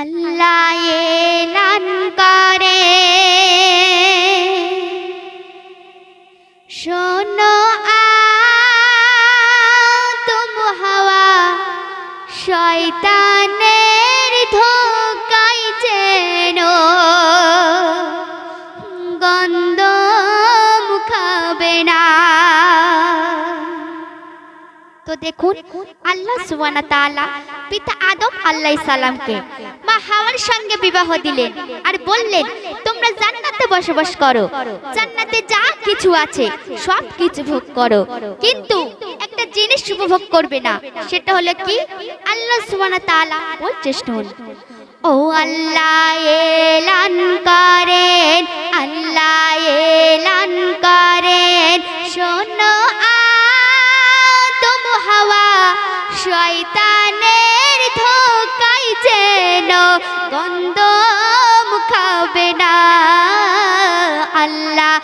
আল্লাহ নান করে। শোনো তুম হাওয়া শয়তানের তো দেখুন, আল্লাহ সুবহান তাআলা পিতা আদম আলাইহিস সালামকে মা হাওয়ার সঙ্গে বিবাহ দিলেন আর বললেন, তোমরা জান্নাতে বসবাস করো। জান্নাতে যা কিছু আছে, সব কিছু ভোগ করো। কিন্তু একটা জিনিস উপভোগ করবে না, সেটা হলো কি? আল্লাহ সুবহান তাআলা বলছে শুনুন। ও আল্লাহ এলান করেন, আল্লাহ এলান করেন, শোনো শয়তানের ধোকাই যেন গন্ধ মুখাবে না। আল্লাহ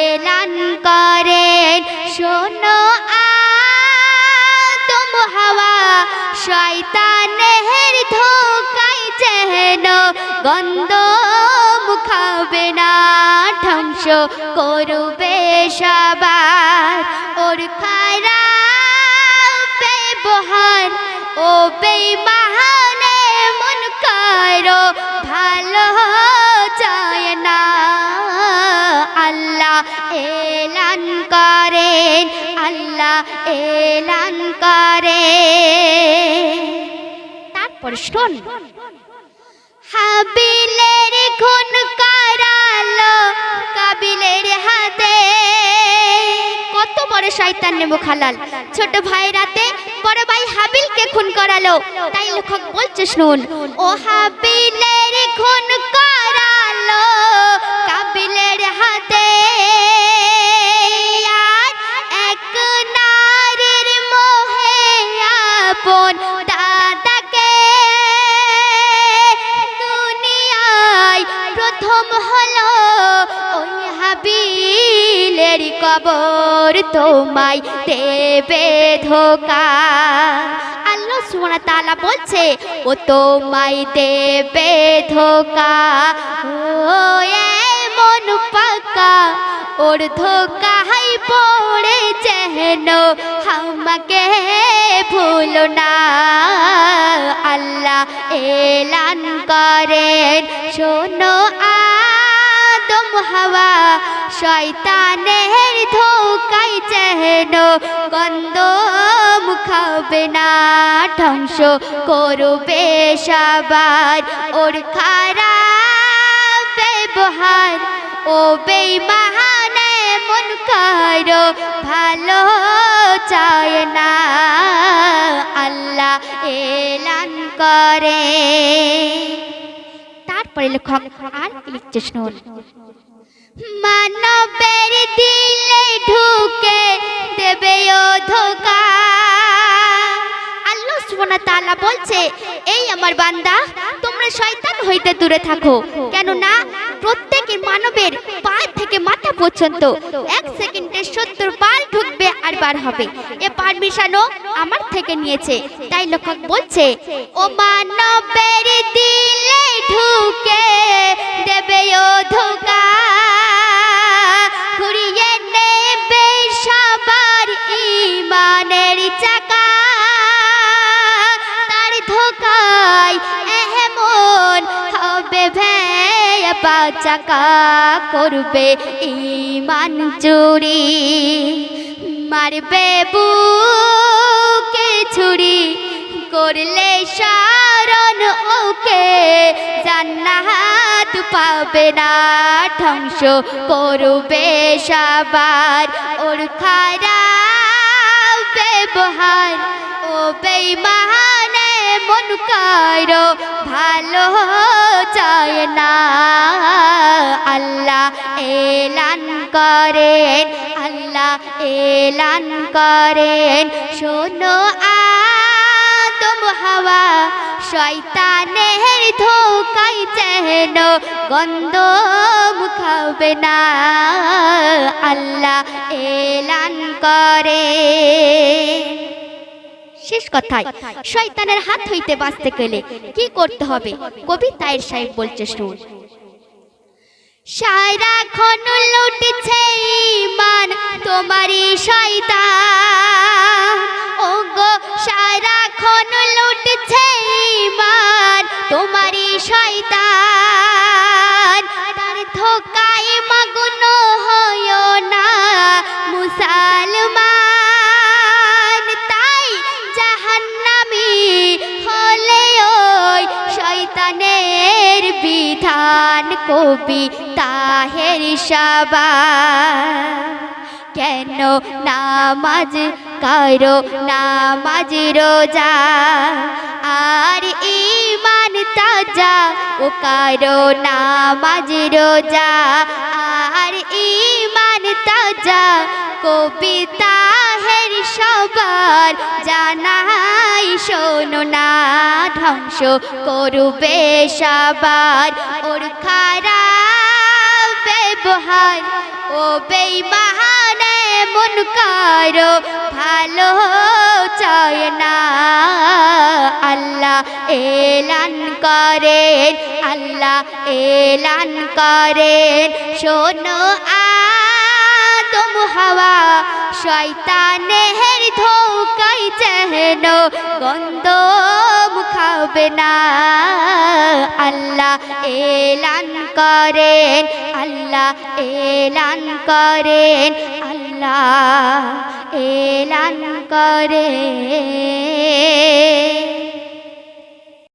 এলান করেন, শোনো আদম হাওয়া, শয়তানের ধোকাই যেন গন্ধ মুখাবে না। ধ্বংস করবে সবার, ওর খারাপ ব্যবহার ও বেমানে মন কারও, ভালো চায় না। আল্লাহ এলান করেন, আল্লাহ এলান করেন। তারপর শোন। হাবিলের খুন করালো, কাবিলের হাতে বড় শয়তান নেব খালাল ছোট ভাই রাতে বড় ভাই হাবিলকে খুন করালো। তাই লেখক বলছে, শুনুন। ও হাবিলের খুন করালো কাবিলের হাতে। কবর তোমায় দেবে ধোকা আল্লাহ সুবহানাহু তাআলা বলছে, ও তোমায় দেবে ধোকা ও এমন পাকা, ওর ধোকাই পড়ে যেন আমাকে ভুলো না। আল্লাহ এলান করেন, শোনো আদম হাওয়া শয়তানের ধোকাই যেন গন্ধ মুখাবে না, ধ্বংস করবে সবার। ওর খারাপ ব্যবহার, ও বেইমানে মন কারও ভালো চায় না। আল্লাহ এলান করে। তারপরে লেখক আর লিখছে মানবের দিলে ঢুকে দেবে ও ধোকা আল্লাহ সুবহানাহু তাআলা বলছে, এই আমার বান্দা, তোমরা শয়তান হইতে দূরে থাকো। কেন না মানবের পা থেকে মাথা পর্যন্ত এক সেকেন্ডে সত্তর বার ঢুকবে আর বার হবে। এ পারমিশনও আমার থেকে নিয়েছে। তাই লেখক বলছে, ও মানবের দিলে ঢুকে ভেয়া চাকা করবে ইমান চুরি। মারবে বুকে ছুরি, করলে সারণ ওকে। জান্নাত পাবে না, ধ্বংস করবে সবার। ওর খারাপ ব্যবহার, ও বেইমানে মন কারও ভালো চায় না। আল্লাহ এলান করেন, আল্লাহ এলান করেন। শোনো আদম হাওয়া, শয়তানের ধোকাই যেন গন্ধ মুখাবে না। শেষ কথায় শয়তানের হাত হইতে বাঁচতে গেলে কি করতে হবে? কবি তায়ের সাহেব বলছে শুন সারাক্ষণ লুটছে ইমান, তোমারই শয়তান। বিধান কবি তাহের সাবা কেন নামাজ করো নামাজ রোজা? আর ইমান তাজা ও করো নামাজ রোজা? আর ইমান তাজা কবিতা হের সবার জানাই শোনো না ধ্বংস করবে সবার। ওর খারাপ ব্যবহার ও বেইমানে মন কারও ভালো চায় না। আল্লাহ এলান করেন, আল্লাহ এলান করেন। শোনো আদম হাওয়া, শয়তানের ধোকাই চেহেন গন্ধ খাবে না। আল্লাহ এলান করেন আল্লাহ এলান করেন আল্লাহ এলান করেন।